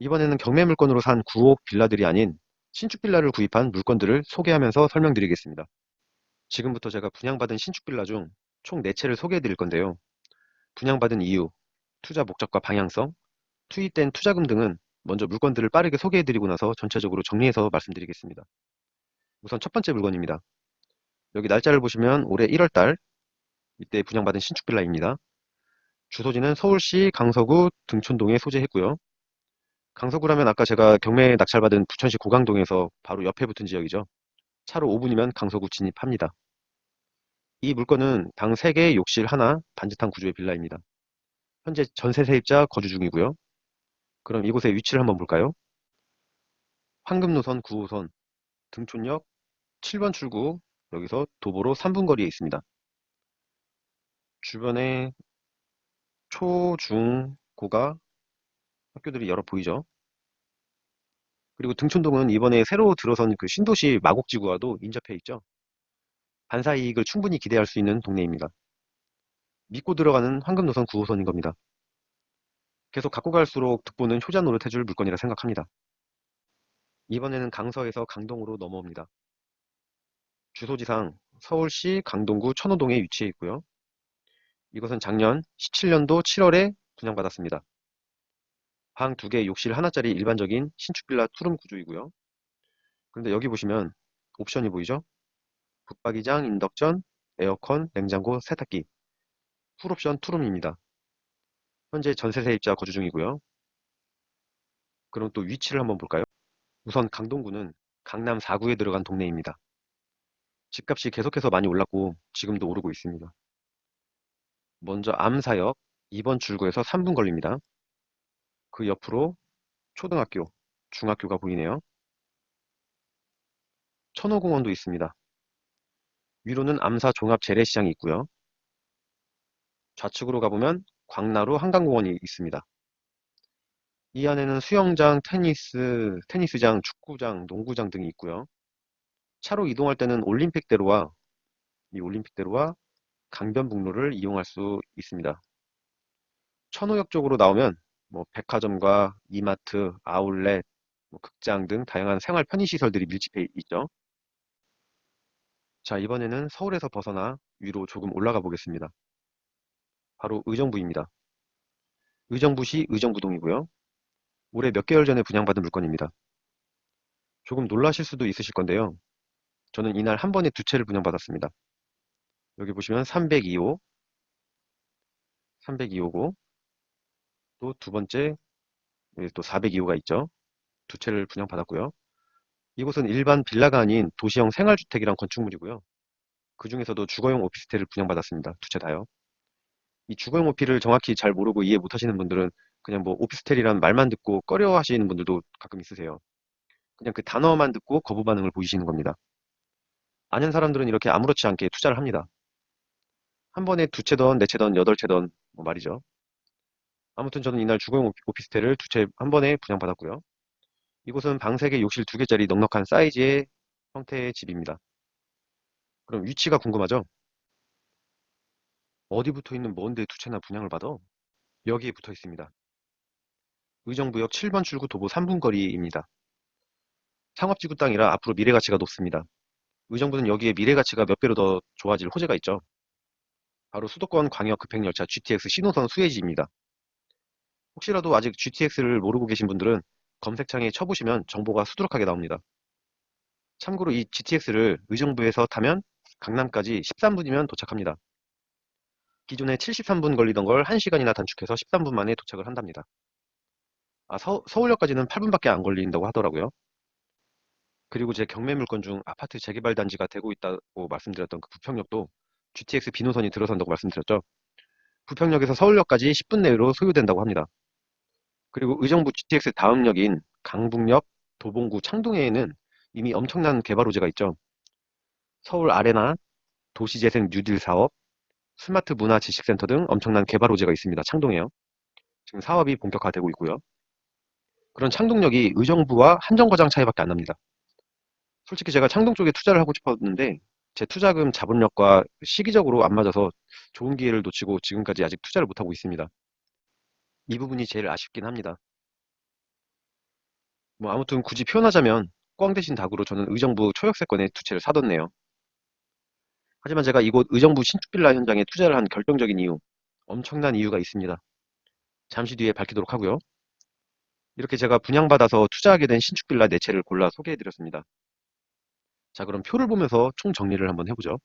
이번에는 경매 물건으로 산 9억 빌라들이 아닌 신축 빌라를 구입한 물건들을 소개하면서 설명드리겠습니다. 지금부터 제가 분양받은 신축 빌라 중 총 4채를 소개해 드릴 건데요. 분양받은 이유, 투자 목적과 방향성, 투입된 투자금 등은 먼저 물건들을 빠르게 소개해 드리고 나서 전체적으로 정리해서 말씀드리겠습니다. 우선 첫 번째 물건입니다. 여기 날짜를 보시면 올해 1월달 이때 분양받은 신축 빌라입니다. 주소지는 서울시 강서구 등촌동에 소재했고요. 강서구라면 아까 제가 경매 낙찰받은 부천시 고강동에서 바로 옆에 붙은 지역이죠. 차로 5분이면 강서구 진입합니다. 이 물건은 방 3개, 욕실 하나, 반지탕 구조의 빌라입니다. 현재 전세 세입자 거주 중이고요. 그럼 이곳의 위치를 한번 볼까요? 황금노선 9호선, 등촌역 7번 출구, 여기서 도보로 3분 거리에 있습니다. 주변에 초, 중, 고가 학교들이 여러 보이죠? 그리고 등촌동은 이번에 새로 들어선 그 신도시 마곡지구와도 인접해 있죠. 반사 이익을 충분히 기대할 수 있는 동네입니다. 믿고 들어가는 황금노선 9호선인 겁니다. 계속 갖고 갈수록 득보는 효자 노릇해줄 물건이라 생각합니다. 이번에는 강서에서 강동으로 넘어옵니다. 주소지상 서울시 강동구 천호동에 위치해 있고요. 이것은 작년 17년도 7월에 분양받았습니다. 방 2개, 욕실 하나짜리 일반적인 신축 빌라 투룸 구조이고요. 그런데 여기 보시면 옵션이 보이죠? 붙박이장, 인덕션, 에어컨, 냉장고, 세탁기 풀옵션 투룸입니다. 현재 전세 세입자 거주 중이고요. 그럼 또 위치를 한번 볼까요? 우선 강동구는 강남 4구에 들어간 동네입니다. 집값이 계속해서 많이 올랐고 지금도 오르고 있습니다. 먼저 암사역 2번 출구에서 3분 걸립니다. 그 옆으로 초등학교, 중학교가 보이네요. 천호공원도 있습니다. 위로는 암사 종합 재래시장이 있고요. 좌측으로 가보면 광나루 한강공원이 있습니다. 이 안에는 수영장, 테니스, 테니스장, 축구장, 농구장 등이 있고요. 차로 이동할 때는 올림픽대로와 이 올림픽대로와 강변북로를 이용할 수 있습니다. 천호역 쪽으로 나오면 뭐 백화점과 이마트, 아울렛, 뭐 극장 등 다양한 생활 편의시설들이 밀집해 있죠. 자, 이번에는 서울에서 벗어나 위로 조금 올라가 보겠습니다. 바로 의정부입니다. 의정부시 의정부동이고요. 올해 몇 개월 전에 분양받은 물건입니다. 조금 놀라실 수도 있으실 건데요. 저는 이날 한 번에 두 채를 분양받았습니다. 여기 보시면 302호, 302호고 또 두 번째 여기 또 402호가 있죠. 두 채를 분양받았고요. 이곳은 일반 빌라가 아닌 도시형 생활주택이란 건축물이고요. 그 중에서도 주거용 오피스텔을 분양받았습니다. 두 채 다요. 이 주거용 오피를 정확히 잘 모르고 이해 못하시는 분들은 그냥 뭐 오피스텔이란 말만 듣고 꺼려하시는 분들도 가끔 있으세요. 그냥 그 단어만 듣고 거부 반응을 보이시는 겁니다. 아는 사람들은 이렇게 아무렇지 않게 투자를 합니다. 한 번에 두 채던, 네 채던, 여덟 채던 뭐 말이죠. 아무튼 저는 이날 주거용 오피스텔을 두 채 한 번에 분양받았고요. 이곳은 방 3개, 욕실 2개짜리 넉넉한 사이즈의 형태의 집입니다. 그럼 위치가 궁금하죠? 어디 붙어 있는 뭔데 두 채나 분양을 받아? 여기에 붙어 있습니다. 의정부역 7번 출구 도보 3분 거리입니다. 상업지구 땅이라 앞으로 미래가치가 높습니다. 의정부는 여기에 미래가치가 몇 배로 더 좋아질 호재가 있죠. 바로 수도권 광역 급행열차 GTX 신호선 수혜지입니다. 혹시라도 아직 GTX를 모르고 계신 분들은 검색창에 쳐보시면 정보가 수두룩하게 나옵니다. 참고로 이 GTX를 의정부에서 타면 강남까지 13분이면 도착합니다. 기존에 73분 걸리던 걸 1시간이나 단축해서 13분 만에 도착을 한답니다. 아, 서, 서울역까지는 8분밖에 안 걸린다고 하더라고요. 그리고 제 경매 물건 중 아파트 재개발 단지가 되고 있다고 말씀드렸던 그 부평역도 GTX 비노선이 들어선다고 말씀드렸죠. 부평역에서 서울역까지 10분 내로 소요된다고 합니다. 그리고 의정부 GTX 다음 역인 강북역, 도봉구, 창동에는 이미 엄청난 개발 호재가 있죠. 서울 아레나, 도시재생 뉴딜 사업, 스마트 문화 지식센터 등 엄청난 개발 호재가 있습니다. 창동에요. 지금 사업이 본격화되고 있고요. 그런 창동역이 의정부와 한정거장 차이밖에 안 납니다. 솔직히 제가 창동 쪽에 투자를 하고 싶었는데 제 투자금 자본력과 시기적으로 안 맞아서 좋은 기회를 놓치고 지금까지 아직 투자를 못하고 있습니다. 이 부분이 제일 아쉽긴 합니다. 뭐 아무튼 굳이 표현하자면 꽝 대신 닭으로 저는 의정부 초역세권에 두 채를 사뒀네요. 하지만 제가 이곳 의정부 신축빌라 현장에 투자를 한 결정적인 이유, 엄청난 이유가 있습니다. 잠시 뒤에 밝히도록 하고요. 이렇게 제가 분양받아서 투자하게 된 신축빌라 네 채를 골라 소개해드렸습니다. 자, 그럼 표를 보면서 총 정리를 한번 해보죠.